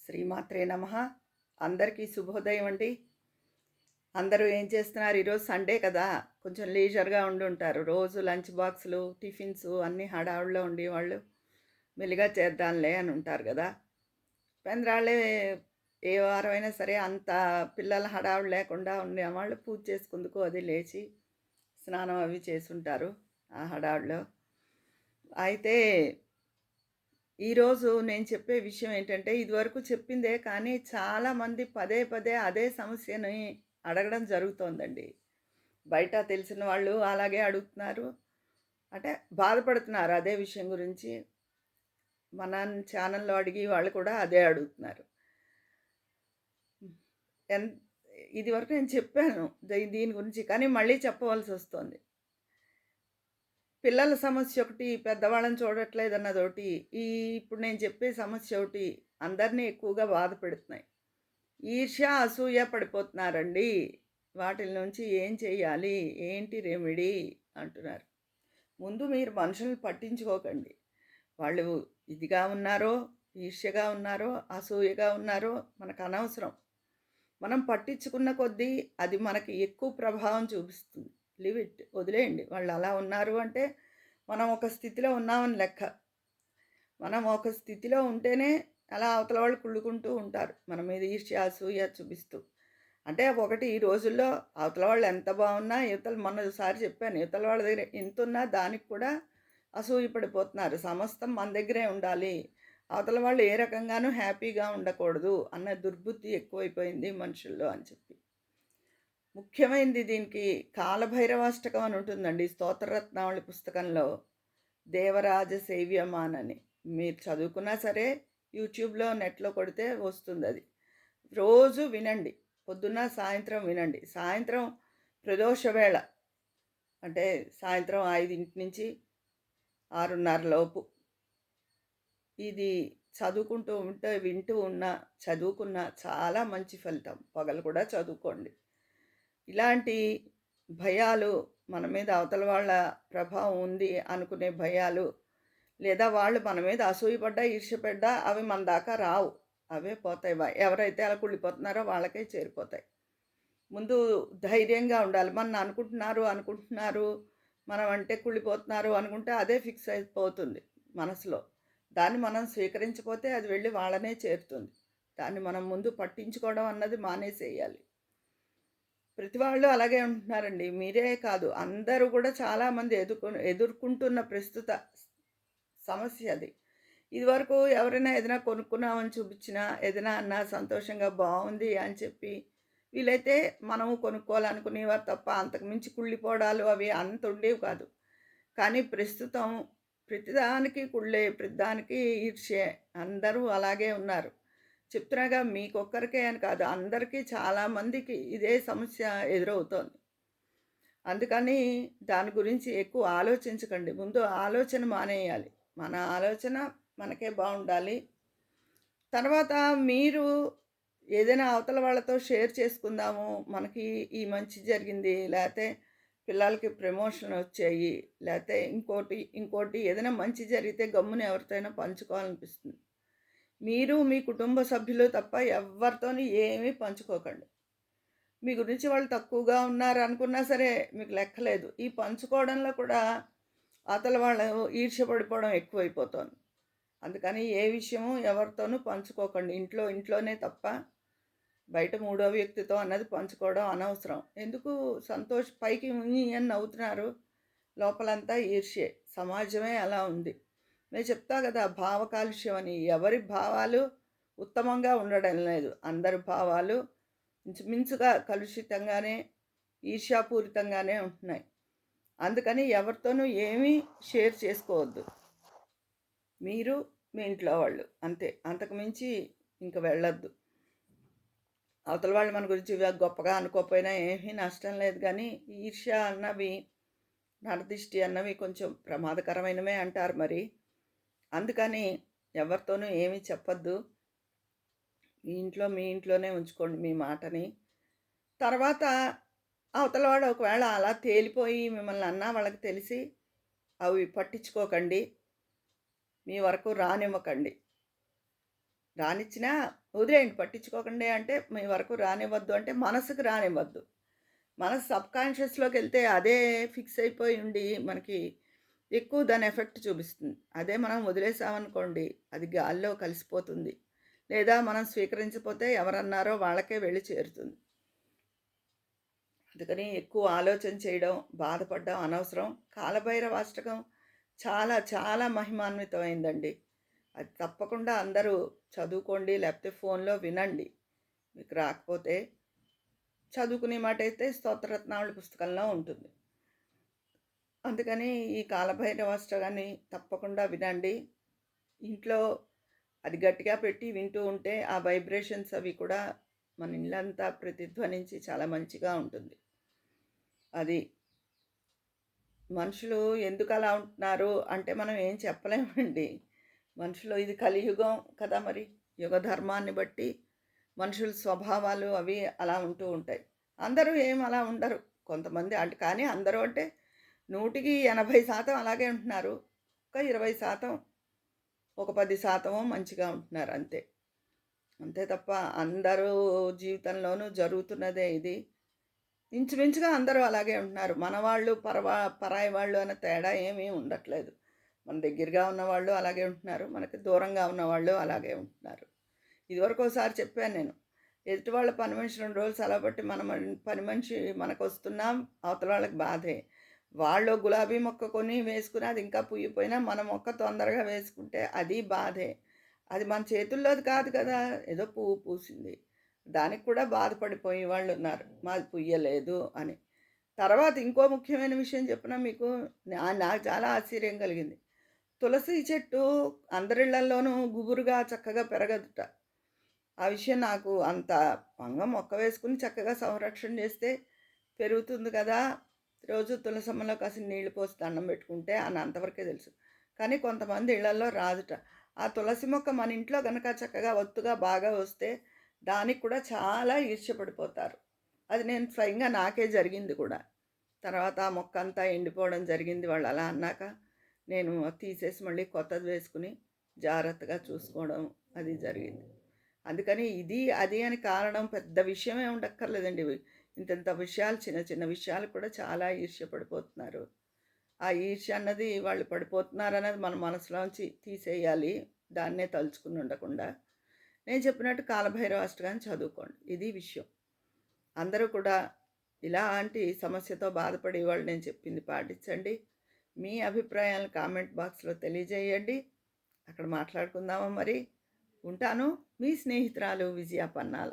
శ్రీమాత్రే నమ. అందరికీ శుభోదయం అండి. అందరూ ఏం చేస్తున్నారు? ఈరోజు సండే కదా. కొంచెం లీజర్గా ఉండి ఉంటారు. రోజు లంచ్ బాక్సులు టిఫిన్స్ అన్నీ హడావుడిలో ఉండి వాళ్ళు మెల్లిగా చేద్దాంలే అని ఉంటారు కదా. పెందరాళ్ళే ఏ వారమైనా సరే అంత పిల్లల హడావుడు లేకుండా ఉండే వాళ్ళు పూజ చేసుకుందుకు అది లేచి స్నానం అవి చేసుంటారు ఆ హడావుడిలో. అయితే ఈరోజు నేను చెప్పే విషయం ఏంటంటే ఇదివరకు చెప్పిందే కానీ చాలామంది పదే పదే అదే సమస్యని అడగడం జరుగుతోందండి. బయట తెలిసిన వాళ్ళు అలాగే అడుగుతున్నారు. అంటే బాధపడుతున్నారు అదే విషయం గురించి. మన ఛానల్లో అడిగి వాళ్ళు కూడా అదే అడుగుతున్నారు. ఎన్ ఇది వరకు నేను చెప్పాను. దీని గురించి కానీ మళ్ళీ చెప్పవలసి వస్తుంది. పిల్లల సమస్య ఒకటి పెద్దవాళ్ళని చూడట్లేదు అన్నది ఒకటి ఈ ఇప్పుడు నేను చెప్పే సమస్య ఒకటి అందరినీ ఎక్కువగా బాధ పెడుతున్నాయి. ఈర్ష్య అసూయ పడిపోతున్నారండి. వాటి నుంచి ఏం చేయాలి? ఏంటి రెమెడీ? అంటున్నారు. ముందు మీరు మనుషులను పట్టించుకోకండి. వాళ్ళు ఇదిగా ఉన్నారో ఈర్ష్యగా ఉన్నారో అసూయగా ఉన్నారో మనకు అనవసరం. మనం పట్టించుకున్న కొద్దీ అది మనకి ఎక్కువ ప్రభావం చూపిస్తుంది. లివ్ ఇట్ వదిలేయండి. వాళ్ళు అలా ఉన్నారు అంటే మనం ఒక స్థితిలో ఉన్నామని లెక్క. మనం ఒక స్థితిలో ఉంటేనే అలా అవతల వాళ్ళు కుళ్ళుకుంటూ ఉంటారు. మన మీద ఈర్ష్య అసూయ చూపిస్తూ అంటే ఒకటి ఈ రోజుల్లో అవతల వాళ్ళు ఎంత బాగున్నా యువతలు మొన్నసారి చెప్పాను యువతల వాళ్ళ దగ్గర ఎంత ఉన్నా దానికి కూడా అసూయ పడిపోతున్నారు సమస్తం మన దగ్గరే ఉండాలి. అవతల వాళ్ళు ఏ రకంగానూ హ్యాపీగా ఉండకూడదు అన్న దుర్బుద్ధి ఎక్కువైపోయింది మనుషుల్లో అని చెప్పి. ముఖ్యమైనది దీనికి కాలభైరవాష్టకం అని ఉంటుందండి. స్తోత్రరత్నావళి పుస్తకంలో దేవరాజ సేవ్యమాన్ అని. మీరు చదువుకున్నా సరే యూట్యూబ్లో నెట్లో కొడితే వస్తుంది అది రోజు వినండి. పొద్దున్న సాయంత్రం వినండి. సాయంత్రం ప్రదోష వేళ. అంటే సాయంత్రం ఐదింటి నుంచి ఆరున్నర లోపు. ఇది చదువుకుంటూ ఉంటే వింటూ ఉన్న చదువుకున్న చాలా మంచి ఫలితం. పగలు కూడా చదువుకోండి. ఇలాంటి భయాలు మన మీద అవతల వాళ్ళ ప్రభావం ఉంది అనుకునే భయాలు లేదా వాళ్ళు మన మీద అసూయపడ్డా ఈర్ష్యపడ్డా అవి మన దాకా రావు. అవే పోతాయి. ఎవరైతే అలా కుళ్ళిపోతున్నారో వాళ్ళకే చేరిపోతాయి. ముందు ధైర్యంగా ఉండాలి. మన అనుకుంటున్నారు అనుకుంటున్నారు మనం అంటే కుళ్ళిపోతున్నారు అనుకుంటే అదే ఫిక్స్ అయిపోతుంది మనసులో. దాన్ని మనం స్వీకరించకపోతే అది వెళ్ళి వాళ్ళనే చేరుతుంది. దాన్ని మనం ముందు పట్టించుకోవడం అన్నది మానేసేయాలి. ప్రతి వాళ్ళు అలాగే ఉంటున్నారండి. మీరే కాదు అందరూ కూడా చాలామంది ఎదుర్కొ ఎదుర్కొంటున్న ప్రస్తుత సమస్య అది. ఇదివరకు ఎవరైనా ఏదైనా కొనుక్కున్నామని చూపించినా ఏదైనా అన్నా సంతోషంగా బాగుంది అని చెప్పి వీలైతే మనము కొనుక్కోవాలనుకునేవారు తప్ప అంతకుమించి కుళ్ళిపోవడాలు అవి అంత ఉండేవి కాదు. కానీ ప్రస్తుతం ప్రతిదానికి కుళ్ళే ప్రతిదానికి ఈర్ష్యే అందరూ అలాగే ఉన్నారు. చెప్తున్నాగా మీకొక్కరికే అని కాదు అందరికీ చాలామందికి ఇదే సమస్య ఎదురవుతోంది. అందుకని దాని గురించి ఎక్కువ ఆలోచించకండి. ముందు ఆలోచన మానేయాలి. మన ఆలోచన మనకే బాగుండాలి. తర్వాత మీరు ఏదైనా అవతల వాళ్ళతో షేర్ చేసుకుందాము. మనకి ఈ మంచి జరిగింది. లేకపోతే పిల్లలకి ప్రమోషన్ వచ్చాయి. లేకపోతే ఇంకోటి ఇంకోటి ఏదైనా మంచి జరిగితే గమ్మున ఎవరితోనైనా పంచుకోవాలనిపిస్తుంది. మీరు మీ కుటుంబ సభ్యులు తప్ప ఎవరితోని ఏమీ పంచుకోకండి. మీ గురించి వాళ్ళు తక్కువగా ఉన్నారు అనుకున్నా సరే మీకు లెక్కలేదు. ఈ పంచుకోవడంలో కూడా అతల వాళ్ళు ఈర్ష్యపడిపోవడం ఎక్కువైపోతుంది. అందుకని ఏ విషయము ఎవరితోనూ పంచుకోకండి. ఇంట్లో ఇంట్లోనే తప్ప బయట మూడో వ్యక్తితో అన్నది పంచుకోవడం అనవసరం. ఎందుకు? సంతోష్ పైకి ముని అని నవ్వుతున్నారు. లోపలంతా ఈర్ష్యే. సమాజమే అలా ఉంది. నేను చెప్తా కదా భావ కాలుష్యం అని. ఎవరి భావాలు ఉత్తమంగా ఉండడం లేదు. అందరి భావాలు ఇంచుమించుగా కలుషితంగానే ఈర్ష్యాపూరితంగానే ఉంటున్నాయి. అందుకని ఎవరితోనూ ఏమీ షేర్ చేసుకోవద్దు. మీరు మీ ఇంట్లో వాళ్ళు. అంతే. అంతకుమించి ఇంక వెళ్ళొద్దు. అవతల వాళ్ళు మన గురించి గొప్పగా అనుకోకపోయినా ఏమీ నష్టం లేదు. కానీ ఈర్ష్య అన్నవి నరదిష్టి అన్నవి కొంచెం ప్రమాదకరమైనవే అంటారు మరి. అందుకని ఎవరితోనూ ఏమీ చెప్పొద్దు. మీ ఇంట్లో మీ ఇంట్లోనే ఉంచుకోండి మీ మాటని. తర్వాత అవతలవాడు ఒకవేళ అలా తేలిపోయి మిమ్మల్ని అన్నా వాళ్ళకి తెలిసి అవి పట్టించుకోకండి. మీ వరకు రానివ్వకండి. రానిచ్చినా వదిలేయండి. పట్టించుకోకండి అంటే మీ వరకు రానివ్వద్దు అంటే మనసుకు రానివ్వద్దు. మనసు సబ్కాన్షియస్లోకి వెళ్తే అదే ఫిక్స్ అయిపోయి ఉండి మనకి ఎక్కువ దాని ఎఫెక్ట్ చూపిస్తుంది. అదే మనం వదిలేసామనుకోండి అది గాల్లో కలిసిపోతుంది. లేదా మనం స్వీకరించకపోతే ఎవరన్నారో వాళ్ళకే వెళ్ళి చేరుతుంది. అందుకని ఎక్కువ ఆలోచన చేయడం బాధపడడం అనవసరం. కాలభైరవ అష్టకం చాలా చాలా మహిమాన్వితమైందండి. అది తప్పకుండా అందరూ చదువుకోండి లేకపోతే ఫోన్లో వినండి. మీకు రాకపోతే చదువుకునే మాట అయితే స్తోత్రరత్నావళి పుస్తకంలో ఉంటుంది. అందుకని ఈ కాలభైరవ అష్టకాన్ని తప్పకుండా వినండి. ఇంట్లో అది గట్టిగా పెట్టి వింటూ ఉంటే ఆ వైబ్రేషన్స్ అవి కూడా మన ఇల్లంతా ప్రతిధ్వనించి చాలా మంచిగా ఉంటుంది. అది మనుషులు ఎందుకు అలా ఉంటున్నారు అంటే మనం ఏం చెప్పలేమండి. మనుషులు ఇది కలియుగం కదా మరి. యుగ ధర్మాన్ని బట్టి మనుషుల స్వభావాలు అవి అలా ఉంటూ ఉంటాయి. అందరూ ఏం అలా ఉండరు. కొంతమంది అంటే కానీ అందరూ అంటే నూటికి ఎనభై శాతం అలాగే ఉంటున్నారు. ఒక ఇరవై శాతం ఒక పది శాతమో మంచిగా ఉంటున్నారు అంతే. అంతే తప్ప అందరూ జీవితంలోనూ జరుగుతున్నదే ఇది. ఇంచుమించుగా అందరూ అలాగే ఉంటున్నారు. మన వాళ్ళు పరవా పరాయి వాళ్ళు అనే తేడా ఏమీ ఉండట్లేదు. మన దగ్గరగా ఉన్నవాళ్ళు అలాగే ఉంటున్నారు. మనకి దూరంగా ఉన్నవాళ్ళు అలాగే ఉంటున్నారు. ఇదివరకు ఒకసారి చెప్పాను నేను. ఎదుటి వాళ్ళ పని మనిషి రెండు రోజులు సెలవు బట్టి మన మన- పని మనిషి మనకు వస్తున్నాం అవతల వాళ్ళకి బాధే. వాళ్ళు గులాబీ మొక్క కొని వేసుకుని అది ఇంకా పుయ్యిపోయినా మన మొక్క తొందరగా వేసుకుంటే అది బాధే. అది మన చేతుల్లోది కాదు కదా ఏదో పువ్వు పూసింది. దానికి కూడా బాధపడిపోయే వాళ్ళు ఉన్నారు. మాది పుయ్యలేదు అని. తర్వాత ఇంకో ముఖ్యమైన విషయం చెప్పిన మీకు నాకు చాలా ఆశ్చర్యం కలిగింది. తులసి చెట్టు అందరిళ్ళలోనూ గుబురుగా చక్కగా పెరగదుట. ఆ విషయం నాకు అంత వంగ మొక్క వేసుకుని చక్కగా సంరక్షణ చేస్తే పెరుగుతుంది కదా రోజు తులసమ్మలో కాసిన నీళ్ళు పోసి దండం పెట్టుకుంటే అని అంతవరకే తెలుసు. కానీ కొంతమంది ఇళ్ళలో రాదుట. ఆ తులసి మొక్క మన ఇంట్లో కనుక చక్కగా ఒత్తుగా బాగా వస్తే దానికి కూడా చాలా ఈర్ష్యపడిపోతారు. అది నేను స్వయంగా నాకే జరిగింది కూడా. తర్వాత ఆ మొక్క అంతా ఎండిపోవడం జరిగింది వాళ్ళు అలా అన్నాక నేను తీసేసి మళ్ళీ కొత్తది వేసుకుని జాగ్రత్తగా చూసుకోవడం అది జరిగింది. అందుకని ఇది అది అని కారణం పెద్ద విషయమే ఉండక్కర్లేదండి. ఇంత విషయాలు చిన్న చిన్న విషయాలు కూడా చాలా ఈర్ష్య పడిపోతున్నారు ఆ ఈర్ష్య అన్నది వాళ్ళు పడిపోతున్నారు అన్నది మన మనసులోంచి తీసేయాలి. దాన్నే తలుచుకుని ఉండకుండా. నేను చెప్పినట్టు కాలభైరవ అష్టకాన్ని చదువుకోండి. ఇది విషయం. అందరూ కూడా ఇలాంటి సమస్యతో బాధపడే వాళ్ళు నేను చెప్పింది పాటించండి. మీ అభిప్రాయాలను కామెంట్ బాక్స్లో తెలియజేయండి. అక్కడ మాట్లాడుకుందామా మరి? ఉంటాను. మీ స్నేహితురాలు విజయ పన్నాల.